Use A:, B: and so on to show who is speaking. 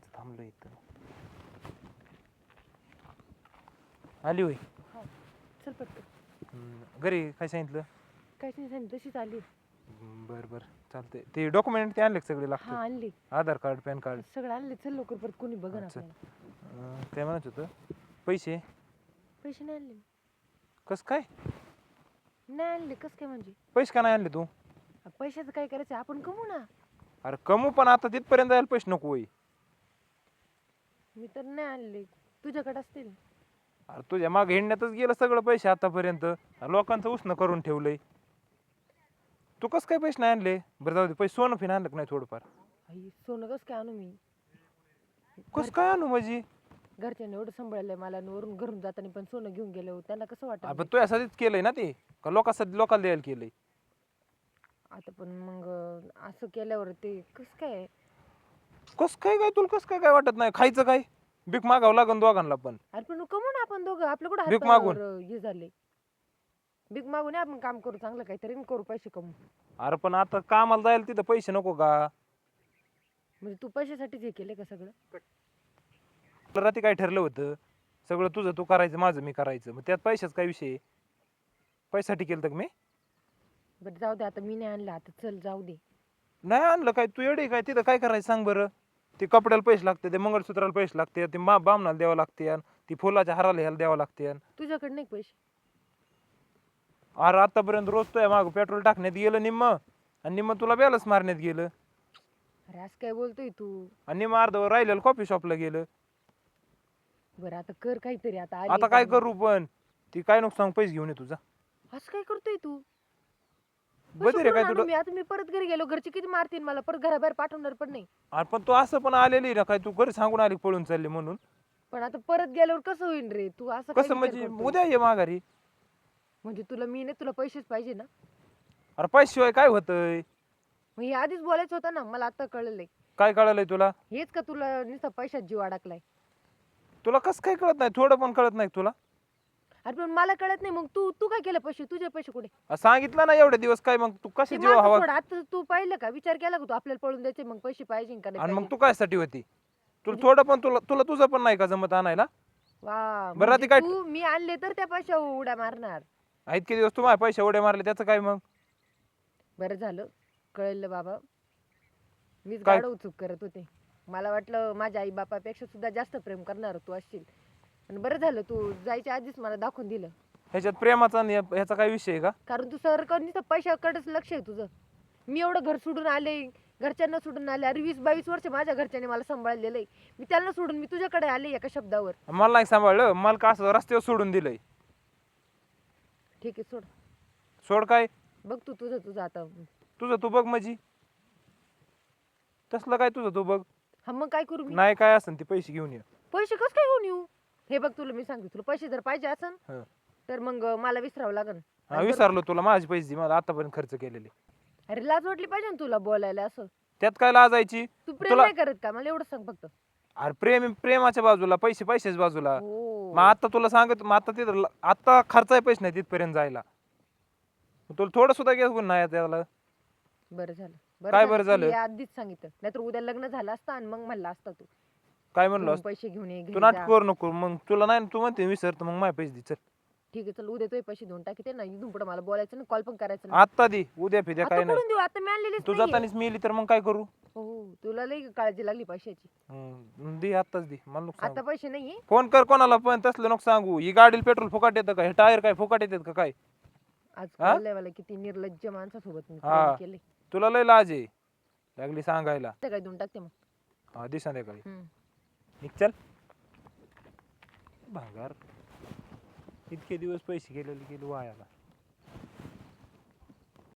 A: आज थांबलो इथं. आली होय?
B: हा. चल पटकन.
A: हम्म, घरी काय सांगितलं?
B: काहीच नाही सांगितलं तशीच आली.
A: हम्म, बरं बरं. चालतंय. ते डॉक्युमेंट ते आणले का सगळे
B: हा
A: लागतात
B: आणली.
A: Aadhaar card PAN card?
B: सगळं आणले. चल लवकर परत कोणी बघा
A: अच्छा.
B: आपल्याला.
A: काय म्हणत होतं पैसे?
B: पैसे नाही आणले.
A: कस काय?
B: नाही आणले. कस काय म्हणजे?
A: पैसे का नाही आणले तू?
B: पैशाचं काय करायचं? आपण कमवू ना.
A: अरे कमू पण आता तिथपर्यंत जायला पैसे नको होई
B: मी तर नाही आणले. तुझ्याकडे असतील.
A: अरे तुझ्या मागे हिंडण्यातच गेलं सगळं पैसे आतापर्यंत. लोकांचं उष्ण करून ठेवलंय. तू कस काय पैसे नाही आणले? बरं जाऊ दे पैसे सोनं फिन आणलं का नाही थोडंफार?
B: आई सोनं कस काय आणू मी?
A: कस काय आणू माझी?
B: घरच्यांनी एवढं सांभाळलंय मला आणि वरून घरून जाताना पण सोनं घेऊन गेलो त्यांना कसं वाटत
A: आपण तू यासाठीच केलंय ना ते? का लोकांसाठी लोकांना द्यायला केलंय?
B: आता पण मग असं केल्यावर ते कस काय?
A: कस काय काय तुला कस काय काय वाटत नाही? खायचं काय? भीक मागावं लागन दोघांना पण.
B: अरे पण कमवू ना आपण दोघं आपलं कुठं
A: भीक मागून.
B: हे झाले भीक मागून आपण काम करू चांगलं काहीतरी आणि करू पैसे कमवू.
A: अरे पण आता कामाला जायला तिथं पैसे नको का?
B: म्हणजे तू पैशासाठीच हे केले का सगळं?
A: तुला रात्री काय ठरलं होतं? सगळं तुझं तू करायचं माझं मी करायचं. मग त्यात पैशाच काय विषय? पैशासाठी केलं तर मी?
B: बरं जाऊ दे आता मी नाही आणलं. आता चल जाऊ दे.
A: नाही आणलं काय? तू एवढे काय? तिथं काय करायचं सांग बरं. ते कपड्याला पैसे लागते ते मंगळसूत्राला पैसे लागते ते मा बामणाला द्यावं लागते ती फुलाच्या हाराला ह्याला द्यावं लागते
B: तुझ्याकडे नाही पैसे?
A: अरे आतापर्यंत रोज तो माग पेट्रोल टाकण्यात गेलं निम्म आणि निम्म तुला बॅलन्स मारण्यात गेलं.
B: अरे असं काय बोलतोय तू?
A: आणि निम्म अर्धवर राहिलेलं कॉफी शॉपला गेलं.
B: बरं आता कर काहीतरी आता आली
A: आता काय. करू पण? ती काय नको सांग पैसे घेऊन ये तुझा.
B: असं काय करतोय तू?
A: काय तुला
B: मी आता मी परत घरी गेलो घरचे किती मारतील मला परत घराबाहेर पाठवणार पण नाही.
A: अरे पण तू असं पण आलेली ना काय तू घरी सांगून आली पळून चालली म्हणून?
B: पण आता परत गेल्यावर कसं होईल रे? तू असं काय
A: कसं
B: विचार
A: म्हणजे? उद्या ये माघारी.
B: म्हणजे तुला मी नाही तुला पैसेच पाहिजे ना.
A: अरे पैशाशिवाय काय होतंय?
B: मग हे आधीच बोलायचं होतं ना मला आता कळलंय.
A: काय कळालंय तुला?
B: हेच का तुला नुसतं पैशात जीव अडकलाय?
A: तुला कसं काय कळत नाही थोडं पण कळत नाही तुला?
B: अरे पण मला कळत नाही मग तू तू काय केलं पैसे? तुझे पैसे कुठे?
A: अ, सांगितलं ना एवढे दिवस काय मग तू
B: ते
A: कशी जीव
B: माझं
A: हवा?
B: सोड, आता तू पाहिलं का? विचार केला का तू? आपल्याला पळून द्यायचे मग पैसे पाहिजे का नाही
A: आणि मग
B: पाहिजे?
A: तू काय साठी होती? तुला
B: म्हणजे-
A: थोडं पण तुला तुला तुझं पण नाही का जमत आणायला?
B: वा
A: बरं,
B: म्हणजे
A: आता काय-
B: तू मी आणले तर त्या पैशा उड्या मारणार.
A: इतके दिवस तू माझे पैसे एवढे मारले त्याचं काय मग?
B: बरं झालं कळलं बाबा. मीच
A: काय?
B: गाडव चूक करत होते. मला वाटलं माझ्या आई बापापेक्षा सुद्धा जास्त प्रेम करणार तू असशील. आणि बरं झालं तू जायच्या आधीच मला दाखवून दिलं.
A: ह्याच्यात प्रेमाचा आणि ह्या- ह्याचा काय विषय आहे का?
B: कारण तू सरकारनी तर पैशाकडेच लक्ष आहे तुझं. मी एवढं घर सोडून आले घरच्यांना सोडून आले अरे वीस बावीस वर्ष माझ्या घरच्यांनी मला सांभाळलेलं आहे मी त्यांना सोडून मी तुझ्याकडे आले एका शब्दावर.
A: मला नाही सांभाळलं मला का असं रस्त्यावर सोडून दिलंय?
B: ठीक आहे सोड.
A: सोड काय?
B: बघ तू तुझं तुझं आता.
A: तुझं तू बघ माझी तसलं काय तुझं तू बघ.
B: हा मग काय करू मी?
A: नाही काय असेल ते पैसे घेऊन ये.
B: पैसे कस काय घेऊन येऊ? हे बघ तुला मी सांगते तुला पैसे जर पाहिजे असन
A: हं.
B: तर मग मला विसरावं लागन.
A: हा, विसरलो तुला माझे पैसे दे मला आतापर्यंत खर्च केलेले.
B: अरे लाज वाटली पाहिजे ना तुला बोलायला असं.
A: त्यात काय लाजायची?
B: तू प्रेम
A: तुला-
B: नाही करत का? मला एवढं सांग फक्त.
A: अरे प्रेम प्रेमाच्या बाजूला पैसे पैशाच्या बाजूला.
B: हो.
A: मग आता तुला सांगत मग आता तिथं ल- आता खर्चाय पैसे नाही तिथपर्यंत जायला. मग तुला थोडं सुद्धा घेऊन नाही त्याला.
B: बरं झालं.
A: काय बरं
B: तू
A: झालं?
B: हे आधीच सांगितलं. नाहीतर उद्या लग्न झालं असतं आणि मग म्हणला असता तू.
A: काय म्हणलो?
B: पैसे घेऊन ये
A: तू नाटक. करू नको मग तुला नाही तू म्हणते विसर तर मग माझे पैसे दे चल
B: ठीक आहे चल उद्या तुझे पैसे देऊन टाकी ना इथून पुढे मला बोलायचं ना कॉल पण करायचं नाही.
A: आता दे उद्या फिद्या
B: आता
A: काय नाही
B: देऊ आता
A: तू
B: नाहीये.
A: जातानीच मिली तर मग काय करू
B: हो तुला लई काळजी लागली पैशाची
A: हम्म, दे आताच दे मला नको
B: आता
A: सांगू.
B: पैसे नाहीये
A: फोन कर कोणाला पण तसलं नको सांगू ही गाडीला पेट्रोल फुकाट येतं का हे टायर काय फुकाट येतात का काय
B: आज
A: हा?
B: कळलंय मला किती निर्लज्ज माणसासोबत मी
A: हा.
B: प्रेम केले
A: तुला लय लाज आहे लागली सांगायला
B: काय देऊन टाकते मग
A: हा दे संध्याकाळी
B: हम्म.
A: निघ चल. भांगार. इतके दिवस पैसे गेलेले गेले वायाला.